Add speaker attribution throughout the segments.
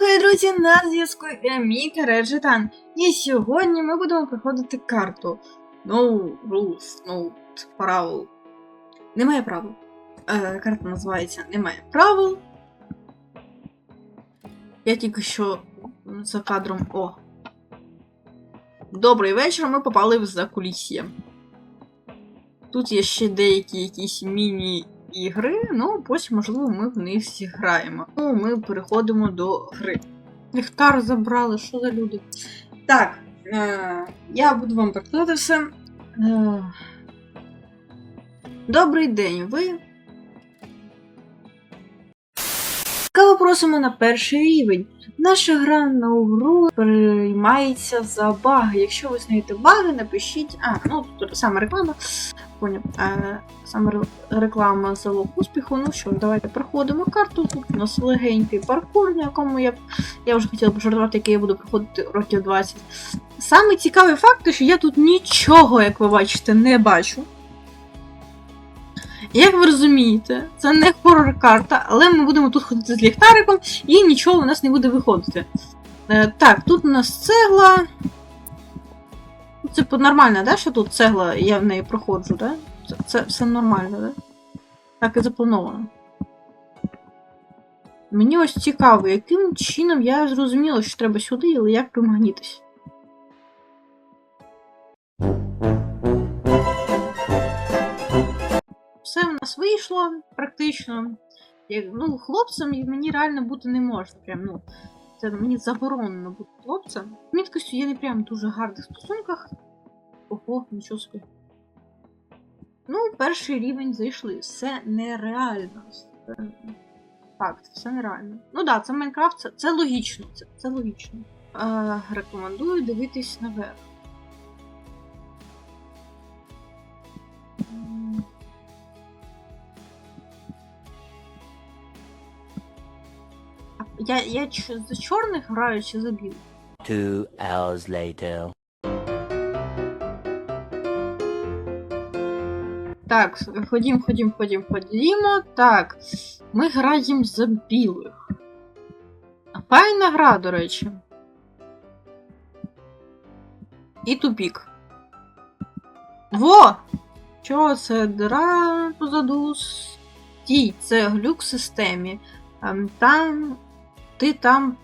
Speaker 1: Окей, друзі, на зв'язку Еміка Реджетан. І сьогодні ми будемо проходити карту. No rules, no правил. Немає правил. Е, карта називається Немає правил. Я тільки що за кадром. О. Добрий вечір, ми попали в закулісье. Тут є ще деякі якісь міні-ігри, ну потім, можливо, ми в них зіграємо. Ну, ми переходимо до гри. Ліхтар забрали, що за люди? Так, е- я буду вам перекладати все. Е- Добрий день, ви. Ласкаво просимо на перший рівень. Наша гра на гру приймається за баги. Якщо ви знаєте баги, напишіть. А, ну тут саме реклама. Поняв. Саме реклама залог успіху. Ну що, давайте проходимо карту. Тут у нас легенький паркур, на якому я, я вже хотіла пожартувати, який я буду проходити років 20. Саме цікавий факт, що я тут нічого, як ви бачите, не бачу. Як ви розумієте, це не хорор-карта, але ми будемо тут ходити з ліхтариком і нічого у нас не буде виходити. Е, так, тут у нас цегла. Це нормально, да, що тут цегла, я в неї проходжу, да? Це, це все нормально, да? Так і заплановано. Мені ось цікаво, яким чином я зрозуміла, що треба сюди, але як примагнітись. Все в нас вийшло практично. Як, ну, хлопцем мені реально бути не можна. Прям, ну, це мені заборонено бути хлопцем. З Міткостю я не прям в дуже гарних стосунках. Ого, нічого собі. Ну, перший рівень зайшли. Все нереально. Це все нереально. Ну так, да, це Майнкрафт, це, це логічно. Це, це логічно. Е, рекомендую дивитись наверх. Я, я ч- за чорних граю чи за білих?
Speaker 2: Two hours later.
Speaker 1: Так, ходім, ходім, ходім, ходімо. Так, ми граємо за білих. Файна гра, до речі. І тупік. Во! Що це? Дра позаду. Стій, це глюк в системі. Ем, Там. Ти там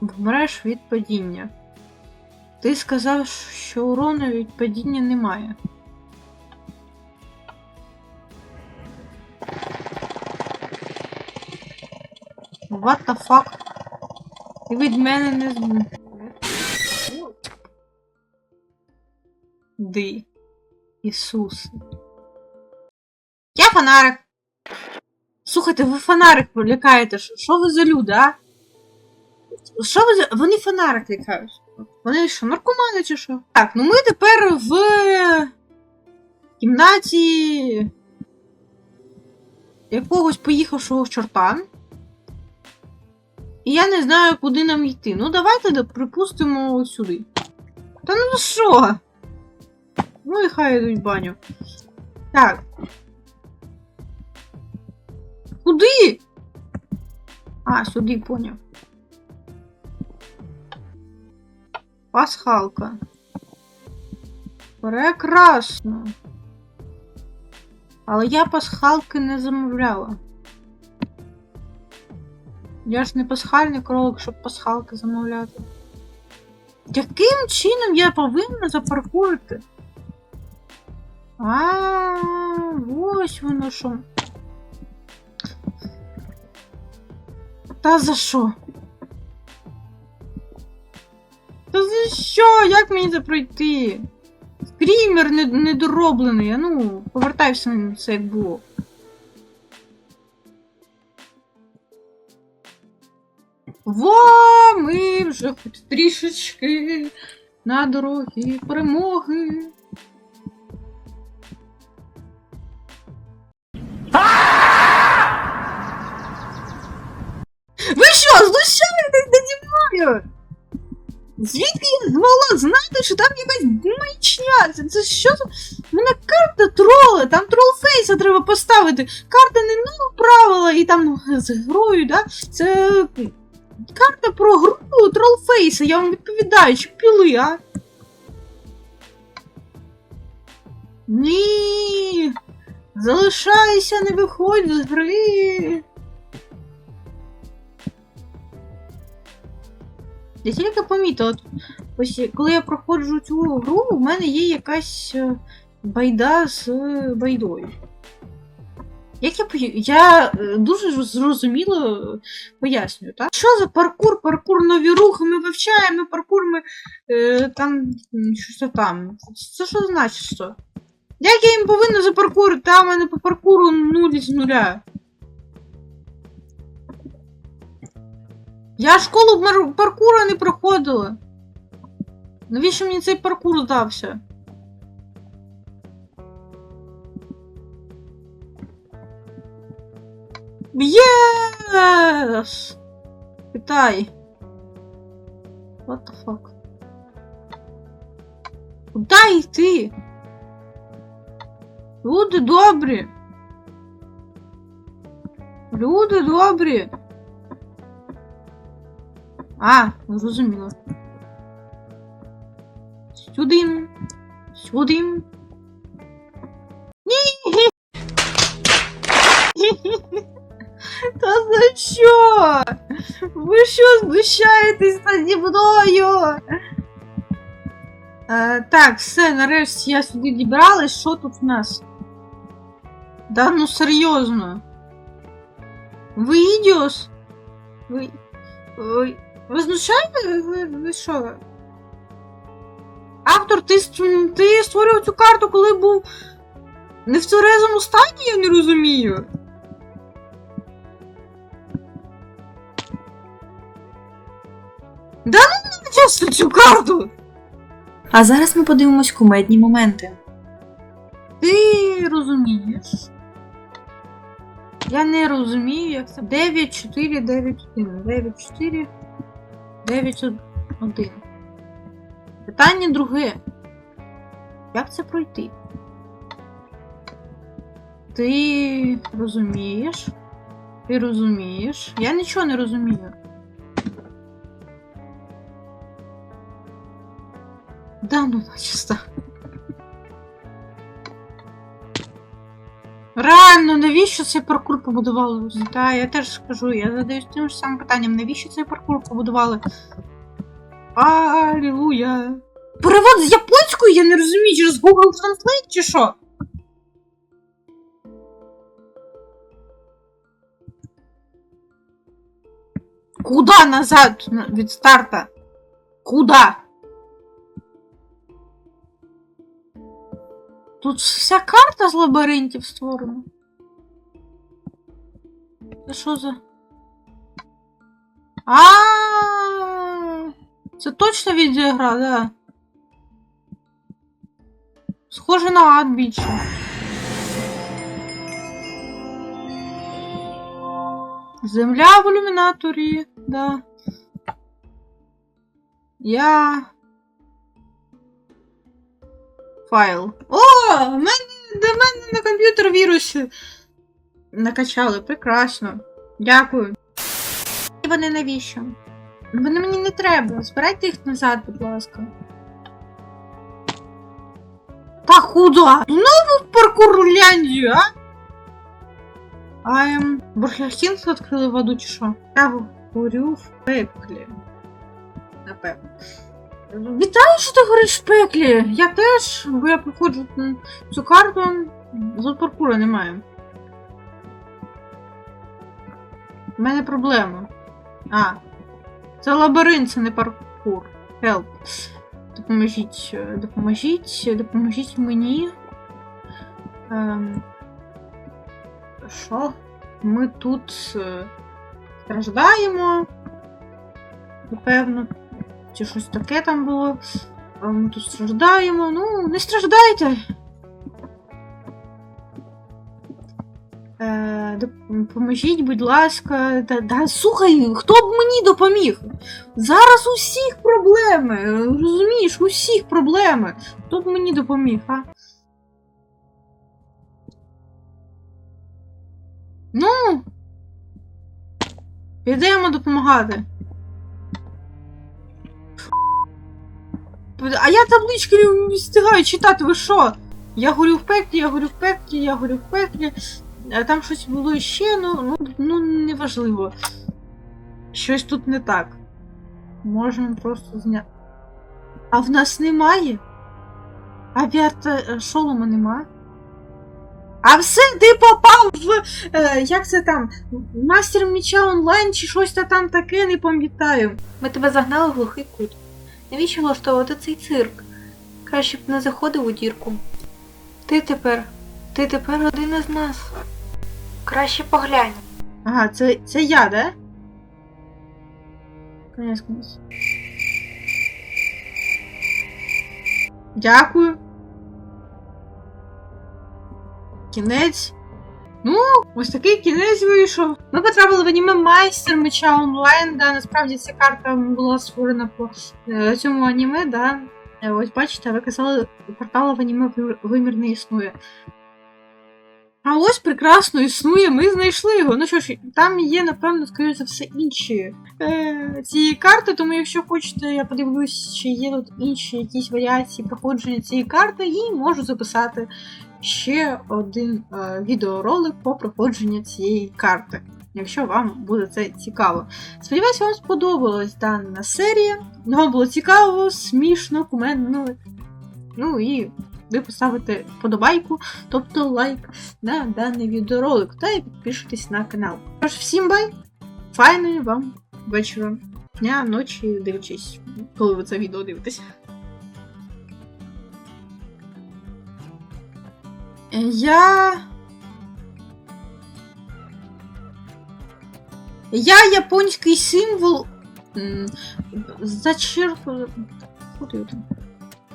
Speaker 1: вмреш від падіння. Ти сказав, що урону від падіння немає. What the fuck? Ти від мене не з... Ди. Ісус. Я фонарик. Слухайте, ви фонарик лякаєте. Що ви за люди, а? Що ви. Вони фонарик лякають. Вони що, наркомани чи що? Так, ну ми тепер в кімнаті якогось поїхавшого чорта. І я не знаю, куди нам йти. Ну, давайте припустимо сюди. Та ну що? Ну і хай йдуть в баню. Так. Куди? А, сюди поняв. Пасхалка. Прекрасно. Але я пасхалки не замовляла. Я ж не пасхальний кролик, щоб пасхалки замовляти. Яким чином я повинна запаркурити? А, ось воно що. Та за що? Та за що? Як мені це пройти? Скрімер недороблений, а ну, повертайся на це як було. Во, ми вже хоч трішечки на дорогі перемоги. Ви що, знущаєтесь наді мною? Звідки я змогла знати, що там якась маячня? Це, це що за. Мене карта троли, там тролфейса треба поставити. Карта не ну правила і там з грою, да? Це Карта про гру Тролфейса, я вам відповідаю, чи піли, а? Ні. Залишайся, не виходь з гри. Я тільки помітила, ось коли я проходжу цю гру, у мене є якась е, байда з байдою. Як я Я е, дуже зрозуміло е, пояснюю, так? Що за паркур, паркур нові рухи, ми вивчаємо паркур, ми е, там щось там. Це що значить що? Як я їм повинна за паркур? Та в мене по паркуру нуль з нуля. Я школу паркура не проходила. Навіщо мені цей паркур здався? Єс! Питай. What the fuck? Куда йти? Люди добрі. Люди добрі. А, зрозуміло. Сюди. Сюди. Ні. Та за що? Ви що знущаєтесь наді мною? Е, так, все, нарешті я сюди дібралась. Що тут в нас? Да ну серйозно. Ви ідіос? Ви. Ви, ви знущаєте? Ви, ви що? Автор, ти, ти створював цю карту, коли був не в тверезому стані, я не розумію. Да ну не чесно цю карту!
Speaker 3: А зараз ми подивимось кумедні моменти.
Speaker 1: Ти розумієш? Я не розумію, як це. 9, 4, 9, 1. 9, 4, 9, 1. Питання друге. Як це пройти? Ти розумієш? Ти розумієш? Я нічого не розумію. Да, ну начисто. Реально, навіщо цей паркур побудували? Та, я теж скажу, я задаюсь тим ж самим питанням, навіщо цей паркур побудували? Алілуя. Перевод з японської я не розумію, через Google Translate чи що? Куда назад від старта? Куда? Тут вся карта з лабіринтів створена. Це що за. А, Це точно відеогра, да. Схоже на ад більше. Земля в ілюмінаторі, да. Я. Файл. О! В мене до мене на комп'ютер віруси накачали. Прекрасно. Дякую. Вони навіщо? Вони мені не треба. Збирайте їх назад, будь ласка. Та куди? Знову в паркурляндію, а? А ем, Бурхахінг відкрили воду чи що? Я горю в пеклі. Напевно. Вітаю, що ти гориш в пеклі! Я теж, бо я проходжу цю карту, з паркура немає. У мене проблема. А. Це лабіринт, це не паркур. Help. Допоможіть. е, Допоможіть. Допоможіть мені. Ем. Що? Ми тут е, страждаємо. Напевно. Чи щось таке там було. Ми тут страждаємо. Ну, не страждайте. Е, допоможіть, будь ласка, та, та слухай, хто б мені допоміг? Зараз усіх проблеми. Розумієш, усіх проблеми. Хто б мені допоміг, а? Ну. Підемо допомагати. А я таблички не встигаю читати, ви що? Я горю в пеклі, я горю в пеклі, я горю в пеклі. А там щось було ще, ну, ну, ну неважливо. Щось тут не так. Можемо просто зняти. А в нас немає? Авіата е, шолома нема. А все, ти попав в. Е, як це там? Мастер меча онлайн чи щось та там таке, не пам'ятаю.
Speaker 3: Ми тебе загнали в глухий кут. Навіщо влаштовувати цей цирк? Краще б не заходив у дірку. Ти тепер, ти тепер один із нас. Краще поглянь.
Speaker 1: Ага, це, це я, да? Конець, конець. Дякую. Кінець. Ну, ось такий кінець вийшов. Ми потрапили в аніме майстер меча онлайн. Да, насправді ця карта була створена по е, цьому аніме, да. Е, Ось бачите, ви казали, портала в аніме вимір- вимір не існує. А ось прекрасно існує, ми знайшли його. Ну що ж, там є, напевно, скоріше за все, інші е, цієї карти, тому якщо хочете, я подивлюсь, чи є тут інші якісь варіації проходження цієї карти, і можу записати ще один е, відеоролик по проходженню цієї карти. Якщо вам буде це цікаво. Сподіваюся, вам сподобалась дана серія. Вам було цікаво, смішно, кумедно. Ну і ви поставите вподобайку, тобто лайк на даний відеоролик та і підпишитесь на канал. Тож, всім бай! Файної вам вечора, дня, ночі, дивлячись, коли ви це відео дивитесь. Я. Я японський символ. Зачерпну. Куди там?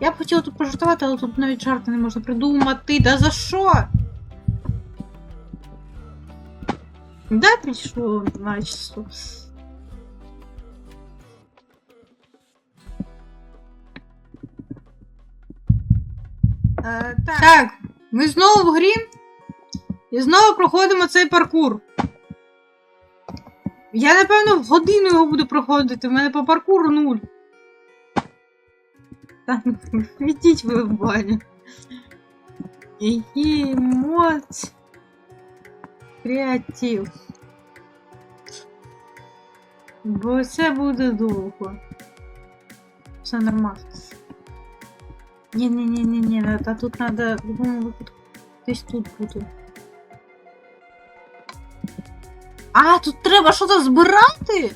Speaker 1: Я б хотіла тут пожартувати, але тут навіть жарти не можна придумати. Да за що? Да, прийшло начисто. Е, так. так, ми знову в грі. І знову проходимо цей паркур. Я, напевно, в годину його буду проходити. У мене по паркуру нуль. Там ідіть ви в баню. Які емоції. Креатив. Бо це буде довго. Все нормально. Ні-ні-ні-ні-ні, та тут треба в будь-якому випадку десь тут бути. А, тут треба щось збирати?